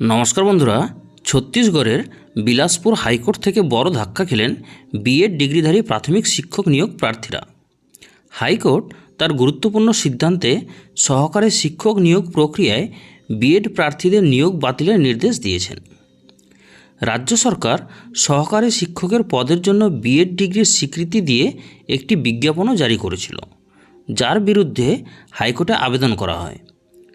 নমস্কার বন্ধুরা, ছত্তিশগড়ের বিলাসপুর হাইকোর্ট থেকে বড় ধাক্কা খেলেন বিএড ডিগ্রিধারী প্রাথমিক শিক্ষক নিয়োগ প্রার্থীরা। হাইকোর্ট তার গুরুত্বপূর্ণ সিদ্ধান্তে সহকারী শিক্ষক নিয়োগ প্রক্রিয়ায় বিএড প্রার্থীদের নিয়োগ বাতিলের নির্দেশ দিয়েছেন। রাজ্য সরকার সহকারী শিক্ষকের পদের জন্য বিএড ডিগ্রির স্বীকৃতি দিয়ে একটি বিজ্ঞাপনও জারি করেছিল, যার বিরুদ্ধে হাইকোর্টে আবেদন করা হয়।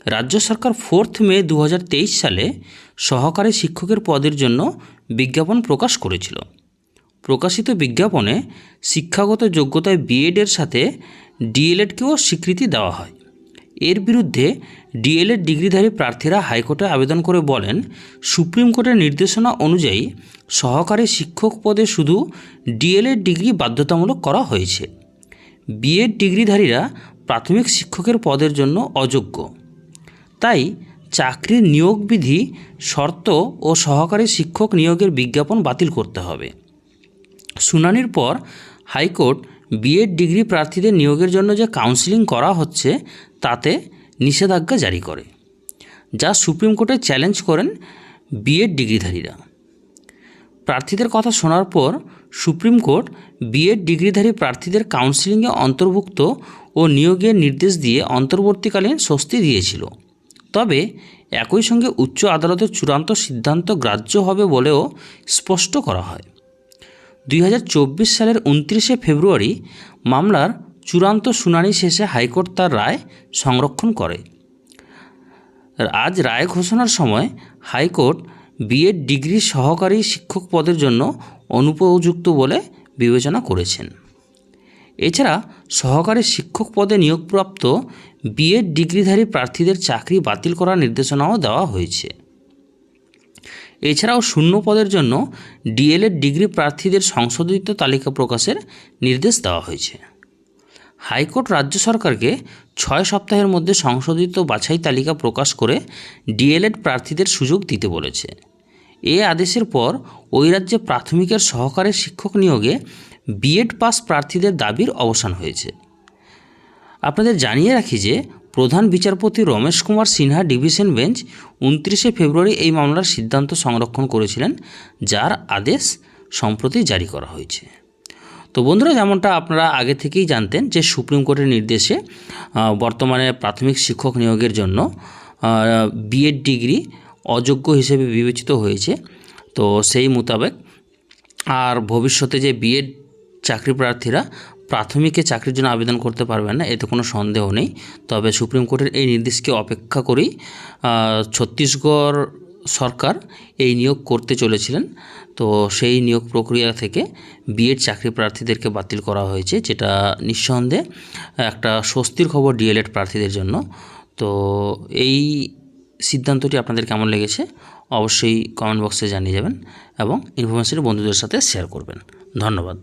রাজ্য সরকার ফোর্থ মে দু হাজার তেইশ সালে সহকারী শিক্ষকের পদের জন্য বিজ্ঞাপন প্রকাশ করেছিল। প্রকাশিত বিজ্ঞাপনে শিক্ষাগত যোগ্যতায় বিএডের সাথে ডিএলএডকেও স্বীকৃতি দেওয়া হয়। এর বিরুদ্ধে ডিএলএড ডিগ্রিধারী প্রার্থীরা হাইকোর্টে আবেদন করে বলেন, সুপ্রিম কোর্টের নির্দেশনা অনুযায়ী সহকারী শিক্ষক পদে শুধু ডিএলএড ডিগ্রি বাধ্যতামূলক করা হয়েছে। বিএড ডিগ্রিধারীরা প্রাথমিক শিক্ষকের পদের জন্য অযোগ্য। তাই চাকরির নিয়োগ বিধি, শর্ত ও সহকারী শিক্ষক নিয়োগের বিজ্ঞাপন বাতিল করতে হবে। শুনানির পর হাইকোর্ট বিএড ডিগ্রি প্রার্থীদের নিয়োগের জন্য যে কাউন্সিলিং করা হচ্ছে, তাতে নিষেধাজ্ঞা জারি করে, যা সুপ্রিম কোর্টে চ্যালেঞ্জ করেন বিএড ডিগ্রিধারীরা। প্রার্থীদের কথা শোনার পর সুপ্রিম কোর্ট বিএড ডিগ্রিধারী প্রার্থীদের কাউন্সিলিংয়ে অন্তর্ভুক্ত ও নিয়োগের নির্দেশ দিয়ে অন্তর্বর্তীকালীন স্বস্তি দিয়েছিল। তবে একই সঙ্গে উচ্চ আদালতের চূড়ান্ত সিদ্ধান্ত গ্রাহ্য হবে বলেও স্পষ্ট করা হয়। দুই হাজার চব্বিশ সালের উনত্রিশে ফেব্রুয়ারি মামলার চূড়ান্ত শুনানি শেষে হাইকোর্ট তার রায় সংরক্ষণ করে। আজ রায় ঘোষণার সময় হাইকোর্ট বিএড ডিগ্রি সহকারী শিক্ষক পদের জন্য অনুপযুক্ত বলে বিবেচনা করেছেন। এছাড়া সহকারী শিক্ষক পদে নিয়োগপ্রাপ্ত বিএড ডিগ্রিধারী প্রার্থীদের চাকরি বাতিল করার নির্দেশনাও দেওয়া হয়েছে। এছাড়াও শূন্য পদের জন্য ডিএলএড ডিগ্রি প্রার্থীদের সংশোধিত তালিকা প্রকাশের নির্দেশ দেওয়া হয়েছে। হাইকোর্ট রাজ্য সরকারকে ছয় সপ্তাহের মধ্যে সংশোধিত বাছাই তালিকা প্রকাশ করে ডিএলএড প্রার্থীদের সুযোগ দিতে বলেছে। এ আদেশের পর ওই রাজ্যে প্রাথমিকের সহকারী শিক্ষক নিয়োগে বিএড পাস প্রার্থীদের দাবির অবসান হয়েছে। আপনাদের জানিয়ে রাখি যে, প্রধান বিচারপতি রমেশ কুমার সিনহা ডিভিশন বেঞ্চ উনত্রিশে ফেব্রুয়ারি এই মামলার সিদ্ধান্ত সংরক্ষণ করেছিলেন, যার আদেশ সম্প্রতি জারি করা হয়েছে। তো বন্ধুরা, যেমনটা আপনারা আগে থেকেই জানতেন যে, সুপ্রিম কোর্টের নির্দেশে বর্তমানে প্রাথমিক শিক্ষক নিয়োগের জন্য বিএড ডিগ্রি অযোগ্য হিসেবে বিবেচিত হয়েছে। তো সেই মোতাবেক, আর ভবিষ্যতে যে বিএড চাকরি প্রার্থীরা প্রাথমিকে চাকরির জন্য আবেদন করতে পারবেন না, এতে কোনো সন্দেহ নেই। তবে সুপ্রিম কোর্টের এই নির্দেশকে অপেক্ষা করেই ছত্তিশগড় সরকার এই নিয়োগ করতে চলেছিলেন। তো সেই নিয়োগ প্রক্রিয়া থেকে বিএড চাকরি প্রার্থীদেরকে বাতিল করা হয়েছে, যেটা নিঃসন্দেহে একটা স্বস্তির খবর ডিএলএড প্রার্থীদের জন্য। তো এই সিদ্ধান্তটি আপনাদের কেমন লেগেছে? অবশ্যই কমেন্ট বক্সে জানিয়ে যাবেন এবং ইনফরমেশনটি বন্ধুদের সাথে শেয়ার করবেন। ধন্যবাদ।